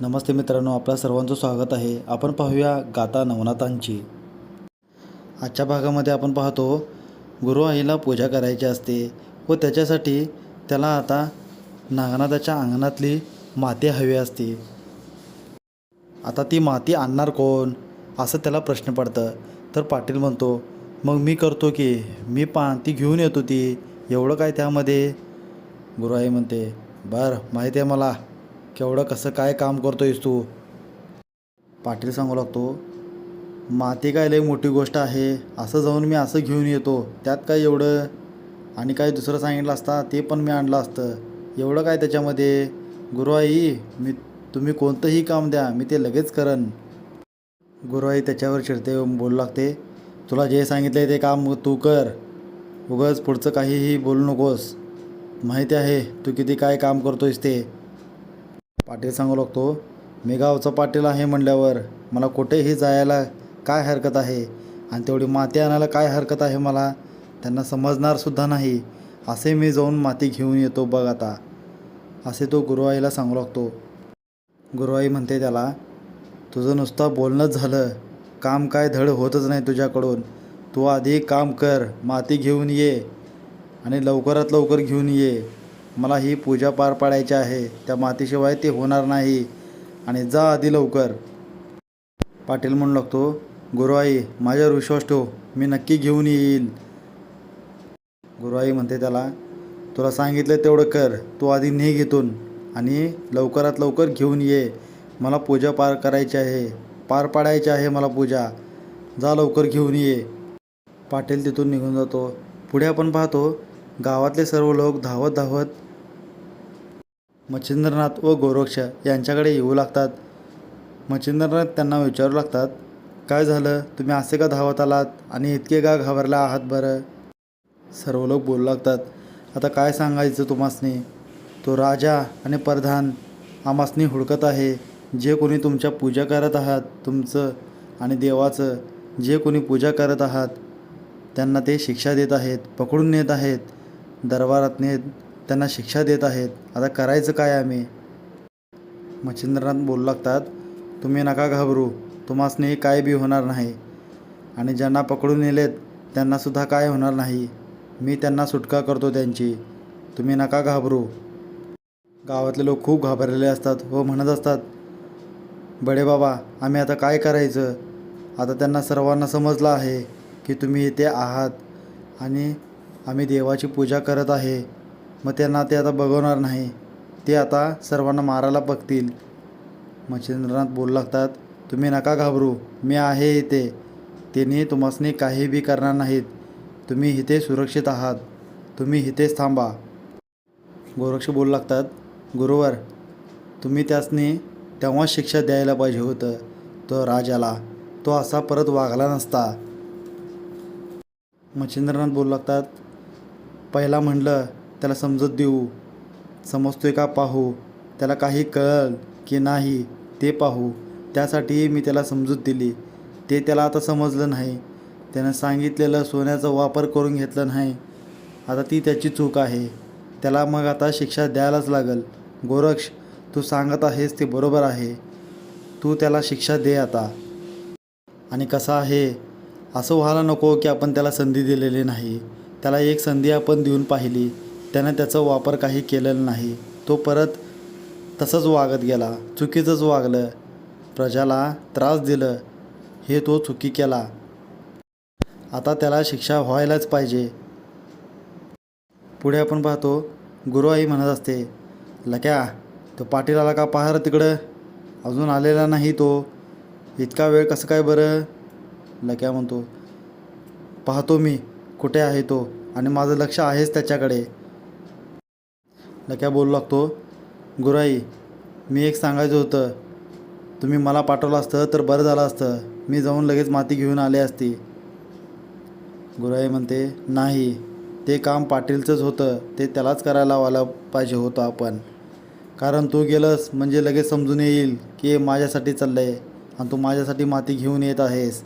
नमस्ते मित्रांनो आपल्या सर्वांचं स्वागत आहे. आपण पाहूया गाता नवनाथांची. आजच्या भागामध्ये आपण पाहतो गुरु आईला पूजा करायची असते व त्याच्यासाठी त्याला आता नागनाथाच्या अंगणातली माती हवी असते. आता ती माती आणणार कोण? असं त्याला प्रश्न पडतं. तर पाटील म्हणतो मग मी करतो की मी पा ती घेऊन येतो ती. एवढं काय त्यामध्ये? गुरुआई म्हणते बरं माहिती आहे मला. केवढं कसं काय काम करतोयस तू? पाटील सांगू लागतो माती काय लई मोठी गोष्ट आहे असं जाऊन मी असं घेऊन येतो त्यात काय एवढं? आणि काय दुसरं सांगितलं असता ते पण मी आणलं असतं. एवढं काय त्याच्यामध्ये? गुरुआई मी तुम्ही कोणतंही काम द्या मी ते लगेच करन गुरुआई त्याच्यावर चिडते बोलू लागते तुला जे सांगितलं ते काम तू कर. उगाच पुढचं काहीही बोलू नकोस. माहिती आहे तू किती काय काम करतोयस ते. पाटील सांगू लागतो मी गावचा पाटील आहे म्हणल्यावर मला कुठेही जायला काय हरकत आहे? आणि तेवढी माती आणायला काय हरकत आहे मला? त्यांना समजणारसुद्धा नाही. असे मी जाऊन माती घेऊन येतो बघ आता. असे तो गुरुआईला सांगू लागतो. गुरुआई म्हणते त्याला तुझं नुसतं बोलणंच झालं. काम काय धड होतच नाही तुझ्याकडून. तू आधी काम कर माती घेऊन ये आणि लवकरात लवकर घेऊन ये. मला ही पूजा पार पाडायची आहे त्या मातीशिवाय ते होणार नाही. आणि जा आधी लवकर. पाटील म्हणू लागतो गुरुआई माझ्यावर विश्वास ठेव मी नक्की घेऊन येईल गुरुआई म्हणते त्याला तुला सांगितलं तेवढं कर तू आधी ने घेतून आणि लवकरात लवकर घेऊन ये. मला पूजा पार करायची आहे पार पाडायची आहे मला पूजा. जा लवकर घेऊन ये. पाटील तिथून निघून जातो. पुढे आपण पाहतो गावातले सर्व लोक धावत धावत मच्छिंद्रनाथ व गोरक्ष यांच्याकडे येऊ लागतात. मच्छिंद्रनाथ त्यांना विचारू लागतात काय झालं? तुम्ही असे का धावत आलात आणि इतके का घाबरला आहात बरं? सर्व लोक बोलू लागतात आता काय सांगायचं तुम्हासनी? तो राजा आणि प्रधान आमासनी हुडकत आहे. जे कोणी तुमच्या पूजा करत आहात तुमचं आणि देवाचं जे कोणी पूजा करत आहात त्यांना ते शिक्षा देत आहेत पकडून नेत आहेत दरबारात नेत त्यांना शिक्षा देत आहेत. आता करायचं काय आम्ही? मच्छिंद्रनाथ बोलू लागतात तुम्ही नका घाबरू तुम्हासनी काय बी होणार नाही. आणि ज्यांना पकडून नेलेत त्यांनासुद्धा काय होणार नाही. मी त्यांना सुटका करतो त्यांची. तुम्ही नका घाबरू. गावातले लोक खूप घाबरलेले असतात व म्हणत असतात बडे बाबा आम्ही आता काय करायचं? आता त्यांना सर्वांना समजलं आहे की तुम्ही इथे आहात आणि आम्ही देवाची पूजा करत आहे. मग त्यांना ते आता बघवणार नाही. ते आता सर्वांना मारायला बघतील. मच्छिंद्रनाथ बोलू लागतात तुम्ही नका घाबरू मी आहे इथे. त्यांनी तुम्हासनी काही बी करणार नाहीत. तुम्ही इथे सुरक्षित आहात. तुम्ही इथेच थांबा. गोरक्ष बोलू लागतात गुरुवर तुम्ही त्यासनी तेव्हाच शिक्षा द्यायला पाहिजे होतं. तो राजाला. तो असा परत वागला नसता. मच्छिंद्रनाथ बोलू लागतात पहिला म्हणलं त्याला समजत देऊ. समजतोय का पाहू? त्याला काही कळल की नाही ते पाहू. त्यासाठी मी त्याला समजूत दिली. ते त्याला आता समजलं नाही. त्यानं सांगितलेलं सोन्याचा वापर करून घेतलं नाही. आता ती त्याची चूक आहे. त्याला मग आता शिक्षा द्यायलाच लागल. गोरक्ष तू सांगत आहेस ते बरोबर आहे. तू त्याला शिक्षा दे आता. आणि कसं आहे? असं व्हायला नको की आपण त्याला संधी दिलेली नाही. त्याला एक संधी आपण देऊन पाहिली. त्यानं त्याचा वापर काही केलेला नाही. तो परत तसंच वागत गेला. चुकीचंच वागलं. प्रजाला त्रास दिलं. हे तो चुकी केला. आता त्याला शिक्षा व्हायलाच पाहिजे. पुढे आपण पाहतो गुरु आई म्हणत असते लक्या तो पाटील आला का पाहार तिकडं? अजून आलेला नाही तो. इतका वेळ कसं काय बरं? लक्या म्हणतो पाहतो मी कुठे आहे तो? आणि माझं लक्ष आहेच त्याच्याकडे. लक्या बोलू लागतो? गुराई मी एक सांगायचं होतं. तुम्ही मला पाठवलं असतं तर बरं झालं असतं. मी जाऊन लगेच माती घेऊन आले असती. गुराई म्हणते नाही ते काम पाटीलचंच होतं. ते त्यालाच करायला व्हायला पाहिजे होतं आपण. कारण तू गेलंस म्हणजे लगेच समजून येईल की माझ्यासाठी चाललं आहे आणि तू माझ्यासाठी माती घेऊन येत आहेस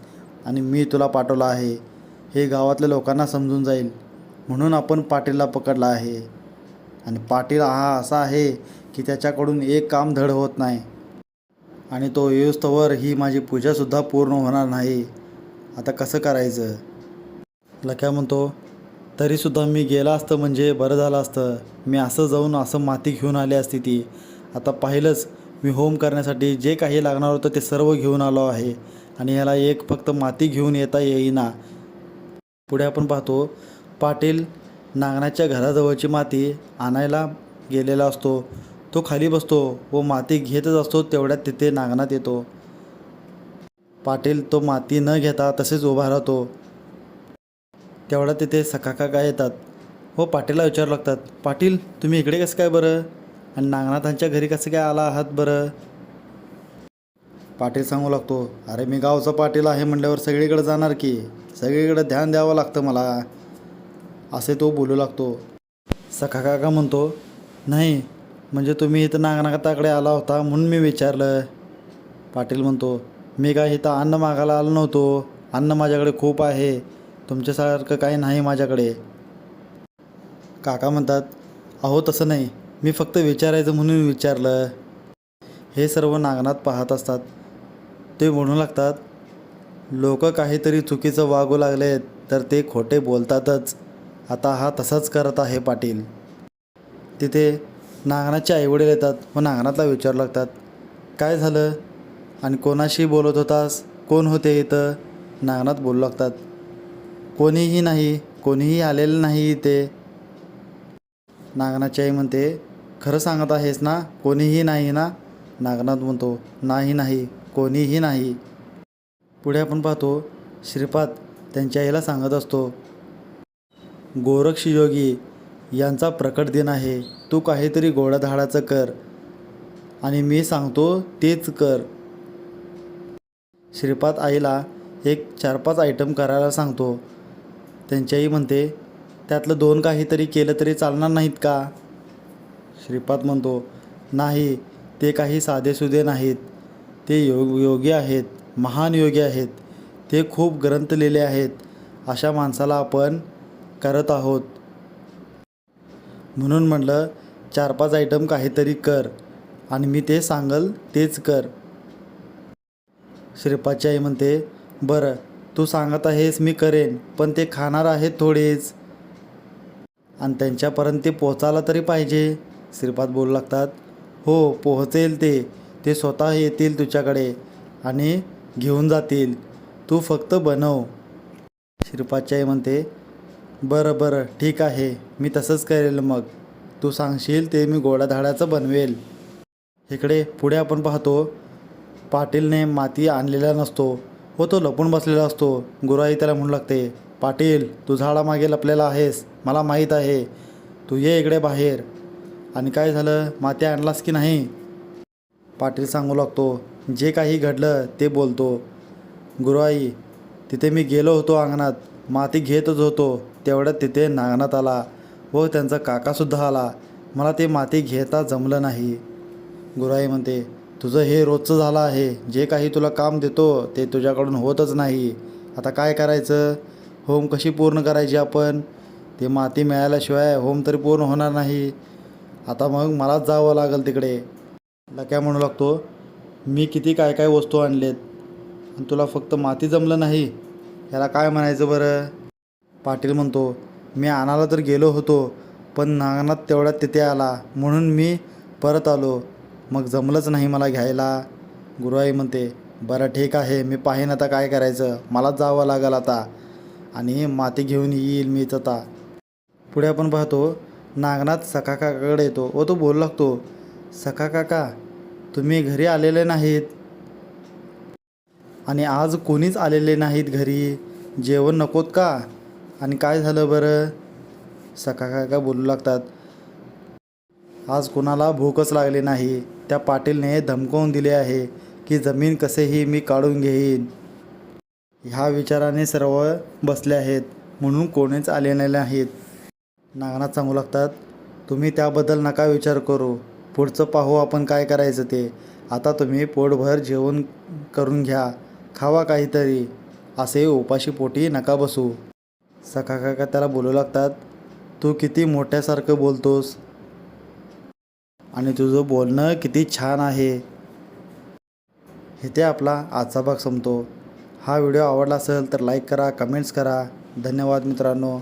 आणि मी तुला पाठवलं आहे. हे गावातल्या लोकांना समजून जाईल. म्हणून आपण पाटीलला पकडला आहे. आणि पाटील हा असा आहे की त्याच्याकडून एक काम धड होत नाही. आणि तो येऊस्तवर ही माझी पूजासुद्धा पूर्ण होणार नाही. आता कसं करायचं? लख्या म्हणतो तरीसुद्धा मी गेला असतं म्हणजे बरं झालं असतं. मी असं जाऊन असं माती घेऊन आली असती ती. आता पाहिलंच मी होम करण्यासाठी जे काही लागणार होतं ते सर्व घेऊन आलो आहे. आणि ह्याला एक फक्त माती घेऊन येता येईना. पुढे आपण पाहतो पाटील नांगणाच्या घराजवळची माती आणायला गेलेला असतो. तो खाली बसतो व माती घेतच असतो तेवढ्यात तिथे नांगणात येतो. पाटील तो माती न घेता तसेच उभा राहतो. तेवढ्यात तिथे सखाकाका येतात व पाटीलला विचारू लागतात पाटील तुम्ही इकडे कसं काय बरं? आणि नागनाथांच्या घरी कसं काय आला आहात बरं? पाटील सांगू लागतो अरे मी गावचा पाटील आहे म्हणल्यावर सगळीकडे जाणार की सगळीकडे ध्यान द्यावं लागतं मला. असे तो बोलू लागतो. सखा काका म्हणतो नाही म्हणजे तुम्ही इथं नागनाथाकडे आला होता म्हणून मी विचारलं. पाटील म्हणतो मी काय इथं अन्न मागायला आलो नव्हतो. अन्न माझ्याकडे खूप आहे. तुमच्यासारखं काही नाही माझ्याकडे. काका म्हणतात अहो तसं नाही. मी फक्त विचारायचं म्हणून विचारलं. हे सर्व नागनाथ पाहत असतात. ते म्हणू लागतात लोक काहीतरी चुकीचं वागू लागलेत तर ते खोटे बोलतातच. आता हा तसाच करत आहे पाटील. तिथे नागनाथचे आईवडील येतात व नागनाथला विचारू लागतात काय झालं? आणि कोणाशी बोलत होतास? कोण होते इथं? नागनाथ बोलू लागतात कोणीही नाही कोणीही आलेलं नाही इथे. नागनाथची आई म्हणते खरं सांगत आहेस ना कोणीही नाही ना? नागनाथ म्हणतो नाही नाही कोणीही नाही. पुढे आपण पाहतो श्रीपाद त्यांच्या आईला सांगत असतो गोरक्ष योगी यांचा प्रकट दिन आहे. तू काहीतरी गोडाधाडाचं कर आणि मी सांगतो तेच कर. श्रीपाद आईला एक चार पाच आयटम करायला सांगतो. त्यांच्याही म्हणते त्यातलं दोन काहीतरी केलं तरी चालणार नाहीत का? श्रीपाद म्हणतो नाही ते काही साधेसुधे नाहीत. ते योग योगी आहेत महान योगी आहेत. ते खूप ग्रंथ लिहिले आहेत. अशा माणसाला आपण करत आहोत. म्हणून म्हटलं चार पाच आयटम काहीतरी कर आणि मी ते सांगल तेच कर. श्रीपाची आई म्हणते बरं तू सांगत आहेस मी करेन पण ते खाणार आहेत थोडेच. आणि त्यांच्यापर्यंत ते पोचायला तरी पाहिजे. श्रीपाद बोलू लागतात हो पोहोचेल ते. ते स्वतः येतील तुझ्याकडे आणि घेऊन जातील. तू फक्त बनव. श्रीपादची आई म्हणते बरं बरं ठीक आहे. मी तसंच करेल मग. तू सांगशील ते मी गोडाधाडाचं बनवेल. इकडे पुढे आपण पाहतो. पाटीलने माती आणलेला नसतो. हो तो लपून बसलेला असतो. गुराई त्याला म्हणू लागते पाटील तू झाडामागे लपलेला आहेस. मला माहीत आहे. तू ये इकडे बाहेर. आणि काय झालं? माती आणलास की नाही? पाटील सांगू लागतो जे काही घडलं ते बोलतो. गुरुआई तिथे मी गेलो होतो अंगणात. माती घेतच होतो. तेवढ्यात तिथे नागनाथ आला व त्यांचा काकासुद्धा आला. मला ते माती घेता जमलं नाही. गुराई म्हणते तुझं हे रोजचं झालं आहे. जे काही तुला काम देतो ते तुझ्याकडून होतच नाही. आता काय करायचं? होम कशी पूर्ण करायची आपण? ते माती मिळाल्याशिवाय होम तरी पूर्ण होणार नाही. आता मग मलाच जावं लागेल तिकडे. लक्या म्हणू लागतो मी किती काय काय वस्तू आणलेत? आणि तुला फक्त माती जमलं नाही? याला काय म्हणायचं बरं? पाटील म्हणतो मी आणायला तर गेलो होतो पण नागनाथ तेवढ्यात तिथे आला. म्हणून मी परत आलो. मग जमलंच नाही मला घ्यायला. गुरुआई म्हणते बरं ठीक आहे मी पाहीन आता काय करायचं. मलाच जावं लागेल आता. आणि माती घेऊन येईल मीच आता. पुढे आपण पाहतो नागनाथ सखा काकाकडे येतो व तो बोलू लागतो सखा काका तुम्ही घरी आलेले नाहीत. आणि आज कोणीच आलेले नाहीत घरी. जेवण नकोत का? आणि काय झालं बरं? सका काका बोलू लागतात आज कोणाला भूकच लागली नाही. त्या पाटीलने धमकवून दिले आहे की जमीन कसेही मी काढून घेईन. ह्या विचाराने सर्व बसले आहेत म्हणून कोणीच आलेले नाहीत. नागनाथ सांगू लागतात तुम्ही त्याबद्दल नका विचार करू. पुढचं पाहू आपण काय करायचं ते. आता तुम्ही पोटभर जेवण करून घ्या. खावा काहीतरी. असे उपाशी पोटी नका बसू. सखा काका त्याला बोलू लागतात तू किती मोठ्यासारखं बोलतोस आणि तुझं बोलणं किती छान आहे. इथे आपला आजचा भाग संपतो. हा व्हिडिओ आवडला असेल तर लाईक करा कमेंट्स करा. धन्यवाद मित्रांनो.